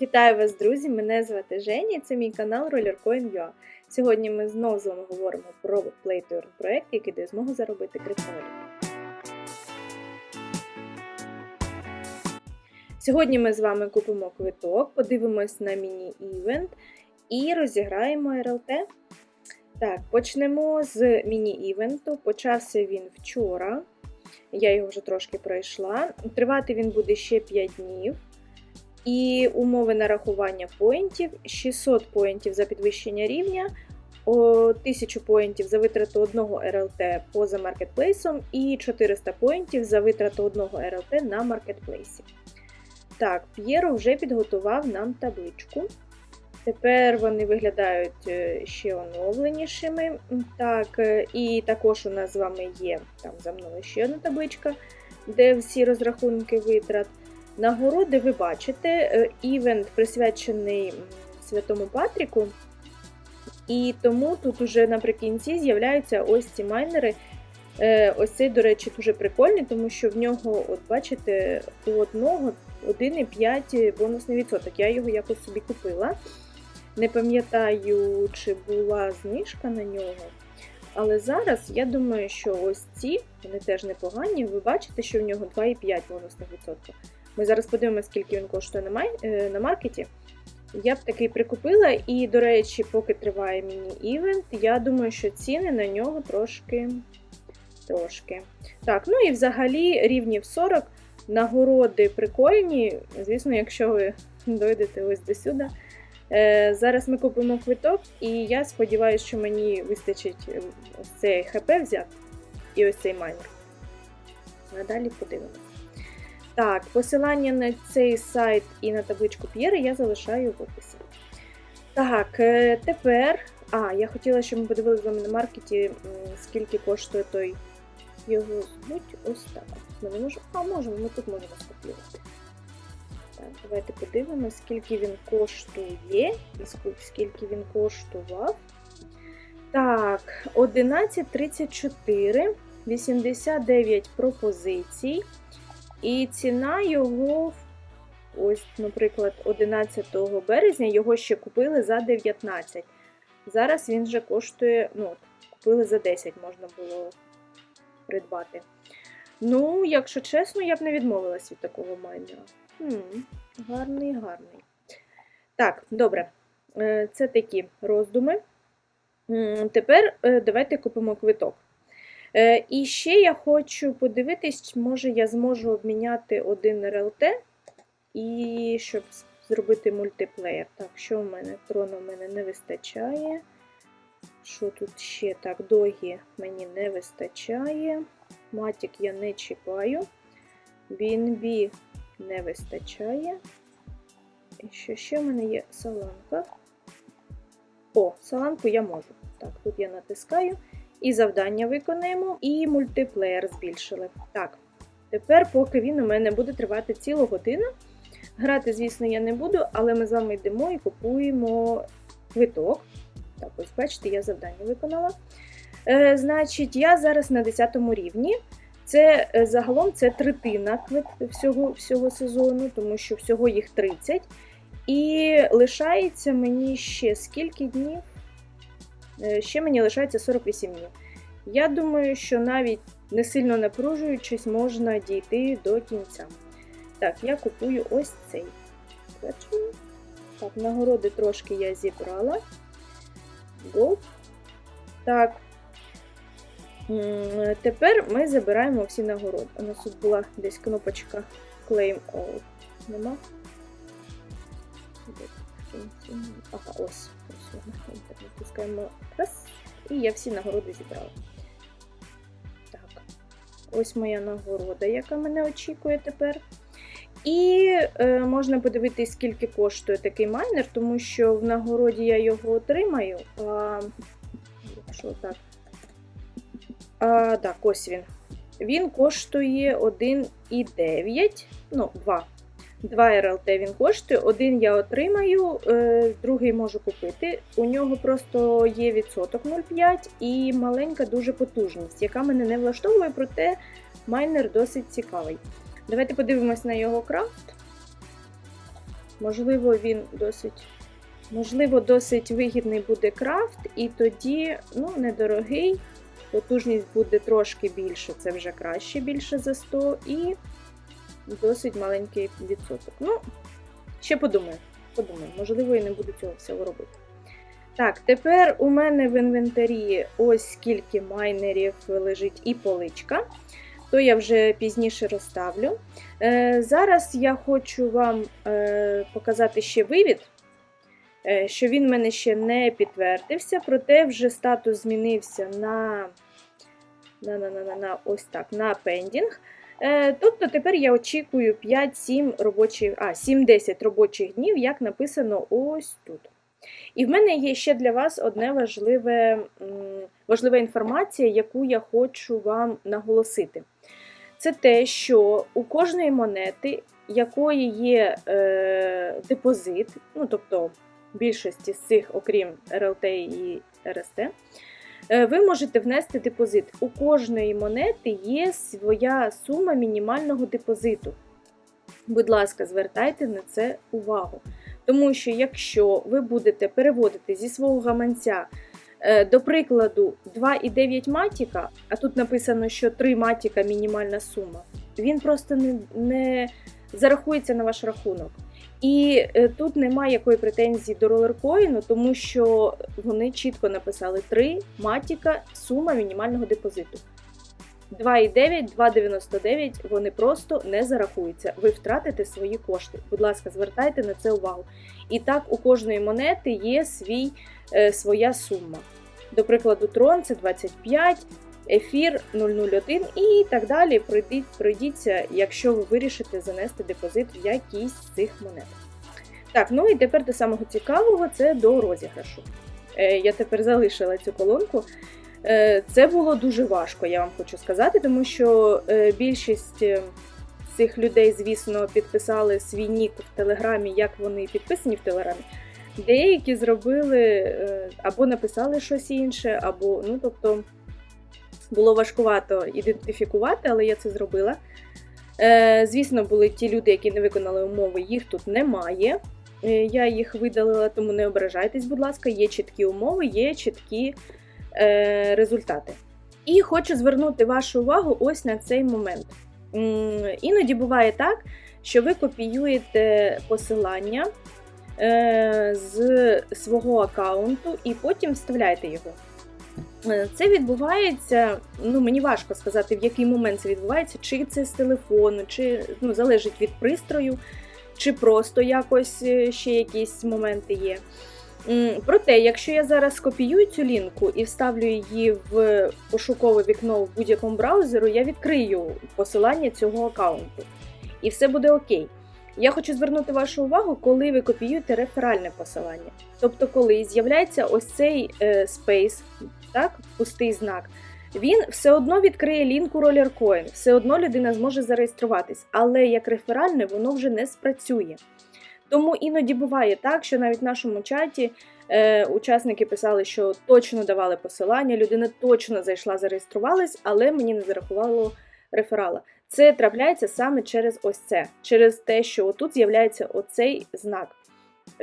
Вітаю вас, друзі! Мене звати Женя, і це мій канал RollerCoin.ua. Сьогодні ми знову з вами говоримо про Play to Earn проект, який дає змогу заробити криптовалюту. Сьогодні ми з вами купимо квиток, подивимось на міні-івент і розіграємо РЛТ. Так, почнемо з міні-івенту. Почався він вчора. Я його вже трошки пройшла. Тривати він буде ще 5 днів. І умови нарахування поінтів: 600 поінтів за підвищення рівня, 1000 поінтів за витрату одного РЛТ поза маркетплейсом і 400 поінтів за витрату одного РЛТ на маркетплейсі. Так, П'єро вже підготував нам табличку. Тепер вони виглядають е, ще оновленішими. Так, е, І також у нас з вами є там за мною ще одна табличка, де всі розрахунки витрат. Нагороди ви бачите, е, івент присвячений Святому Патріку, і тому тут уже наприкінці з'являються ось ці майнери. Е, ось цей, до речі, дуже прикольний, тому що в нього, от бачите, у одного 1,5 бонусний відсоток. Я його якось собі купила. Не пам'ятаю, чи була знижка на нього. Але зараз я думаю, що ось ці, вони теж непогані. Ви бачите, що в нього 2,5 бонусних відсотка. Ми зараз подивимося, скільки він коштує на май... е, на маркеті. Я б такий прикупила, і, до речі, поки триває міні-івент, я думаю, що ціни на нього трошки. трошки. Так, ну і взагалі рівнів 40. Нагороди прикольні. Звісно, якщо ви дойдете ось до сюди. Е, Зараз ми купимо квиток, і я сподіваюся, що мені вистачить ось цей ХП взяти і ось цей майнер. А далі подивимося. Так, посилання на цей сайт і на табличку П'єри я залишаю в описі. Так, е, тепер. А, я хотіла, щоб ми подивилися з вами на маркеті, скільки коштує той його звуть ось так. Ми не можемо. А, можемо, ми тут можемо скопіювати. Так, давайте подивимося, скільки він коштує і скільки він коштував. Так, 11,34, 89 пропозицій. І ціна його, ось, наприклад, 11 березня його ще купили за 19. Зараз він вже коштує, ну, купили за 10, можна було придбати. Ну, якщо чесно, я б не відмовилась від такого майнера. Гарний, гарний. Так, добре. Е, це такі роздуми. Тепер е, давайте купимо квиток. Е, і ще я хочу подивитись, може я зможу обміняти один РЛТ, і щоб зробити мультиплеєр. Так, що в мене? Трону в мене не вистачає. Що тут ще? Так, догі мені не вистачає. Матік я не чіпаю. BNB не вистачає. І що ще в мене є саланка? О, саланку я можу. Так, тут я натискаю. І завдання виконаємо, і мультиплеєр збільшили. Так, тепер, поки він у мене буде тривати цілу годину. Грати, звісно, я не буду, але ми з вами йдемо і купуємо квиток. Так, ось, бачите, я завдання виконала. Е, Значить, я зараз на 10 рівні. Це е, загалом це третина всього, всього сезону, тому що всього їх 30. І лишається мені ще скільки днів? Е, ще мені лишається 48 днів. Я думаю, що навіть не сильно напружуючись, можна дійти до кінця. Так, я купую ось цей. Так, нагороди трошки я зібрала. Go. Так. Тепер ми забираємо всі нагороди. У нас тут була десь кнопочка Claim All. Нема? Ага, ось. Натискаємо раз. І я всі нагороди зібрала. Так. Ось моя нагорода, яка мене очікує тепер. І е, можна подивитись, скільки коштує такий майнер, тому що в нагороді я його отримаю. А, Якщо так. А, Так, ось він. Він коштує 1,9, ну, 2. 2 РЛТ він коштує, один я отримаю, е, другий можу купити. У нього просто є відсоток 0,5 і маленька дуже потужність, яка мене не влаштовує, проте майнер досить цікавий. Давайте подивимось на його крафт. Можливо, він досить. Можливо, досить вигідний буде крафт, і тоді, ну, недорогий. Потужність буде трошки більше, це вже краще більше за 100, і досить маленький відсоток. Ну, ще подумаю. Подумаю, можливо, і не буду цього всього робити. Так, тепер у мене в інвентарі ось скільки майнерів лежить і поличка, то я вже пізніше розставлю. Е, зараз я хочу вам е, показати ще вивід, е, що він в мене ще не підтвердився, проте вже статус змінився на, на, на, на, на, на ось так, на пендінг. Е, Тобто тепер я очікую 5-7 робочих, а 7-10 робочих днів, як написано ось тут. І в мене є ще для вас одне важливе, важлива інформація, яку я хочу вам наголосити. Це те, що у кожної монети, якої є е, депозит, ну тобто більшості з цих, окрім РЛТ і РСТ, ви можете внести депозит. У кожної монети є своя сума мінімального депозиту. Будь ласка, звертайте на це увагу. Тому що якщо ви будете переводити зі свого гаманця, е, до прикладу, 2,9 матіка, а тут написано, що 3 матіка мінімальна сума, він просто не, не зарахується на ваш рахунок. І е, тут немає якої претензії до ролеркоїну, тому що вони чітко написали 3 матіка, сума мінімального депозиту. 2,9, 2,99 вони просто не зарахуються. Ви втратите свої кошти. Будь ласка, звертайте на це увагу. І так, у кожної монети є свій, е, своя сума. До прикладу, трон це 25, ефір 001 і так далі. Пройдіть, пройдіться, якщо ви вирішите занести депозит в якійсь з цих монет. Так, ну і тепер до самого цікавого це до розіграшу. Е, я тепер залишила цю колонку. Е, Це було дуже важко, я вам хочу сказати, тому що е, більшість цих людей, звісно, підписали свій нік в Телеграмі, як вони підписані в Телеграмі. Деякі зробили або написали щось інше, або, ну, тобто, було важкувато ідентифікувати, але я це зробила. Е, Звісно, були ті люди, які не виконали умови, їх тут немає. Е, Я їх видалила, тому не ображайтесь, будь ласка, є чіткі умови, є чіткі е, результати. І хочу звернути вашу увагу ось на цей момент. Іноді буває так, що ви копіюєте посилання е, з свого аккаунту і потім вставляєте його. Е, Це відбувається, ну мені важко сказати, в який момент це відбувається, чи це з телефону, чи ну, залежить від пристрою, чи просто якось е, ще якісь моменти є. Проте, якщо я зараз скопіюю цю лінку і вставлю її в пошукове вікно в будь-якому браузеру, я відкрию посилання цього аккаунту. І все буде окей. Я хочу звернути вашу увагу, коли ви копіюєте реферальне посилання. Тобто, коли з'являється ось цей е, space, так, пустий знак, він все одно відкриє лінку RollerCoin, все одно людина зможе зареєструватись, але як реферальне воно вже не спрацює. Тому іноді буває так, що навіть в нашому чаті е, учасники писали, що точно давали посилання, людина точно зайшла, зареєструвалась, але мені не зарахувало реферала. Це трапляється саме через ось це, через те, що отут з'являється оцей знак.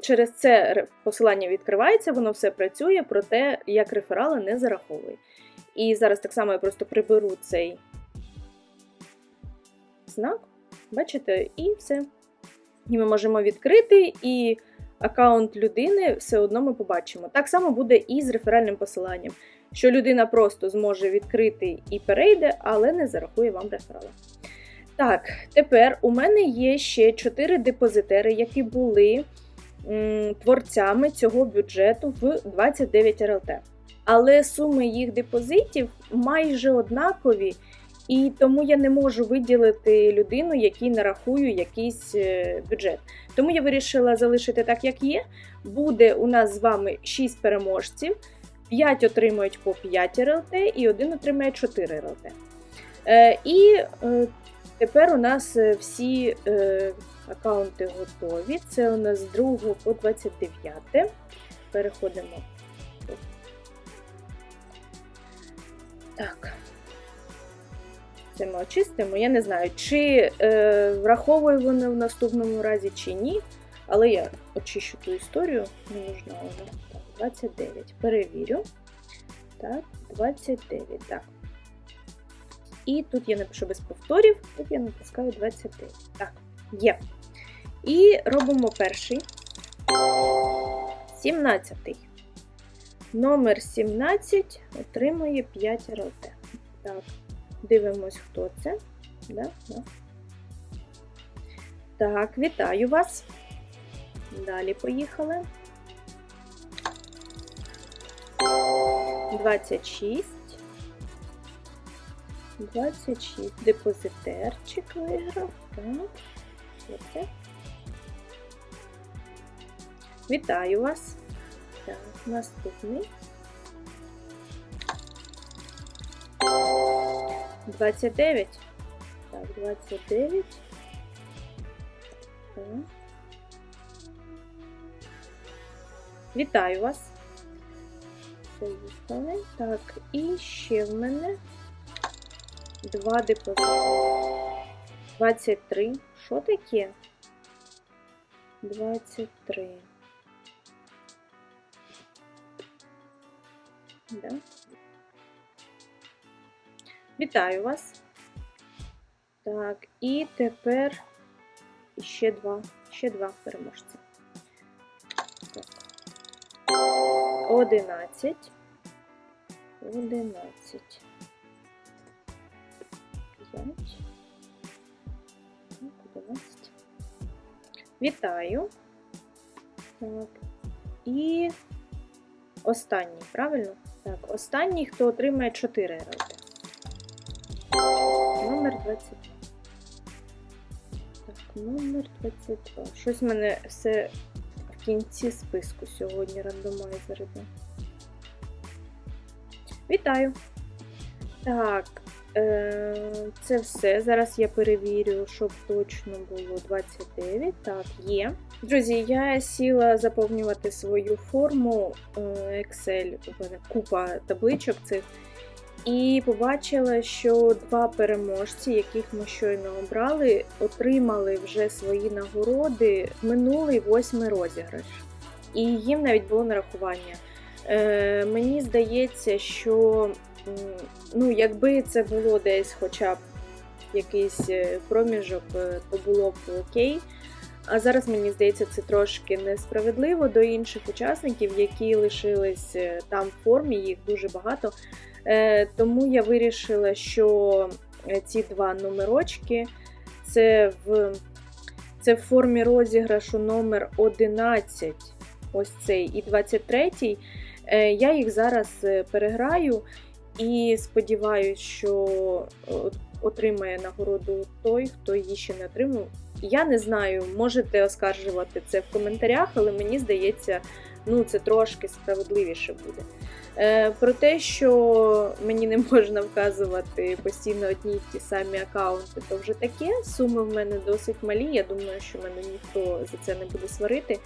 Через це посилання відкривається, воно все працює, проте як реферали не зараховує. І зараз так само я просто приберу цей знак, бачите, і все. І ми можемо відкрити, і аккаунт людини все одно ми побачимо. Так само буде і з реферальним посиланням, що людина просто зможе відкрити і перейде, але не зарахує вам реферала. Так, тепер у мене є ще 4 депозитери, які були м, творцями цього бюджету в 29 РЛТ. Але суми їх депозитів майже однакові, і тому я не можу виділити людину, якій нарахую якийсь е, бюджет. Тому я вирішила залишити так, як є. Буде у нас з вами 6 переможців, 5 отримують по 5 РЛТ і 1 отримає 4 РЛТ. Е, і е, тепер у нас е, всі е, аккаунти готові. Це у нас з 2 по 29. Переходимо. Так. Це ми очистимо. Я не знаю, чи е, враховує вони в наступному разі, чи ні. Але я очищу ту історію, не нужна вона. Так, 29. Перевірю. Так, 29. Так. І тут я напишу без повторів, тут я натискаю 29. Так, є. І робимо перший. 17. Номер 17 отримує 5 РЛТ. Так, дивимось, хто це. Да? Да. Так, вітаю вас. Далі поїхали. 26. 26. Депозитерчик виграв. Так. Оце. Вітаю вас. Так, наступний. 29. Так, 29. Так. Вітаю вас. Поїхали. Так, і ще в мене два депозити. 23. Що таке? 23. Да. Вітаю вас. Так, і тепер ще два. Ще два переможці. Так. 11. 11. 5. 11. Вітаю. Так. І останній, правильно? Так, останній, хто отримає 4 РЛТ. Номер 22. Так, номер 22. Щось в мене все в кінці списку сьогодні рандомайзери. йде. Вітаю! Так, це все. Зараз я перевірю, щоб точно було 29. Так, є. Друзі, я сіла заповнювати свою форму е, Excel, купа табличок цих. І побачила, що два переможці, яких ми щойно обрали, отримали вже свої нагороди в минулий восьмий розіграш. І їм навіть було нарахування. Е, мені здається, що ну, якби це було десь хоча б якийсь е, проміжок, е, то було б окей. А зараз мені здається, це трошки несправедливо до інших учасників, які лишились е, там в формі, їх дуже багато. Тому я вирішила, що ці два номерочки це в, це в формі розіграшу номер 11, ось цей і 23. Е, Я їх зараз переграю і сподіваюся, що е, отримає нагороду той, хто її ще не отримав. Я не знаю, можете оскаржувати це в коментарях, але мені здається, ну це трошки справедливіше буде. Е, Про те, що мені не можна вказувати постійно одні ті самі аккаунти, то вже таке. Суми в мене досить малі. Я думаю, що мене ніхто за це не буде сварити.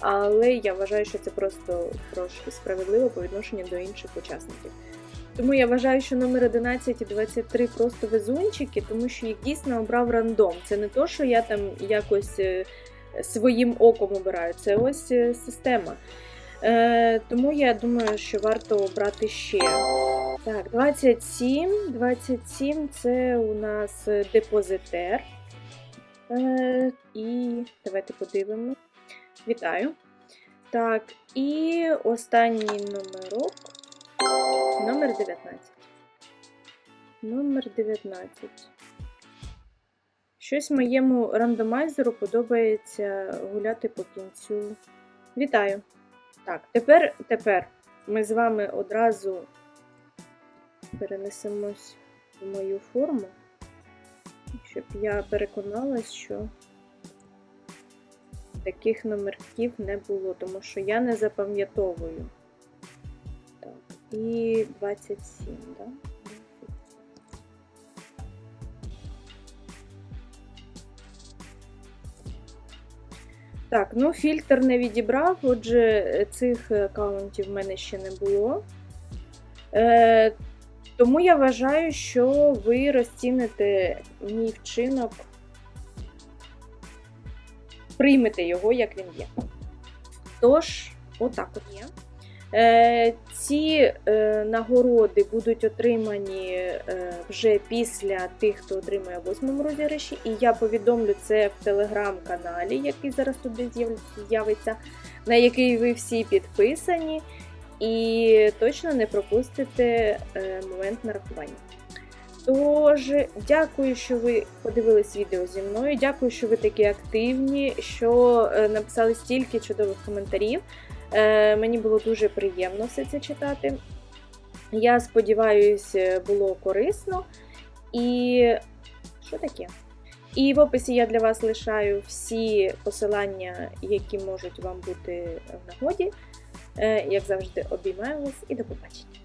Але я вважаю, що це просто трошки справедливо по відношенню до інших учасників. Тому я вважаю, що номер 11 і 23 просто везунчики, тому що їх дійсно обрав рандом. Це не то, що я там якось е, своїм оком обираю, це ось е, система. Е, тому я думаю, що варто обрати ще. Так, 27. 27 це у нас депозитер. Е, і давайте подивимося. Вітаю. Так, і останній номерок. Номер 19. Номер 19. Щось моєму рандомайзеру подобається гуляти по кінцю. Вітаю! Так, тепер, тепер ми з вами одразу перенесемось в мою форму, щоб я переконалась, що таких номерків не було, тому що я не запам'ятовую. І 27, так? Да? Так, ну фільтр не відібрав, отже, цих аккаунтів в мене ще не було. Е, тому я вважаю, що ви розціните мій вчинок приймете його, як він є. Тож, отак от є. Е, ці е, нагороди будуть отримані е, вже після тих, хто отримує в восьмому розіграші, і я повідомлю це в телеграм-каналі, який зараз з'яв- з'явиться, на який ви всі підписані, і точно не пропустите момент нарахування. Тож, дякую, що ви подивились відео зі мною. Дякую, що ви такі активні, що написали стільки чудових коментарів. Е, Мені було дуже приємно все це читати. Я сподіваюся, було корисно. І що таке? І в описі я для вас лишаю всі посилання, які можуть вам бути в нагоді. Е, Як завжди, обіймаю вас і до побачення.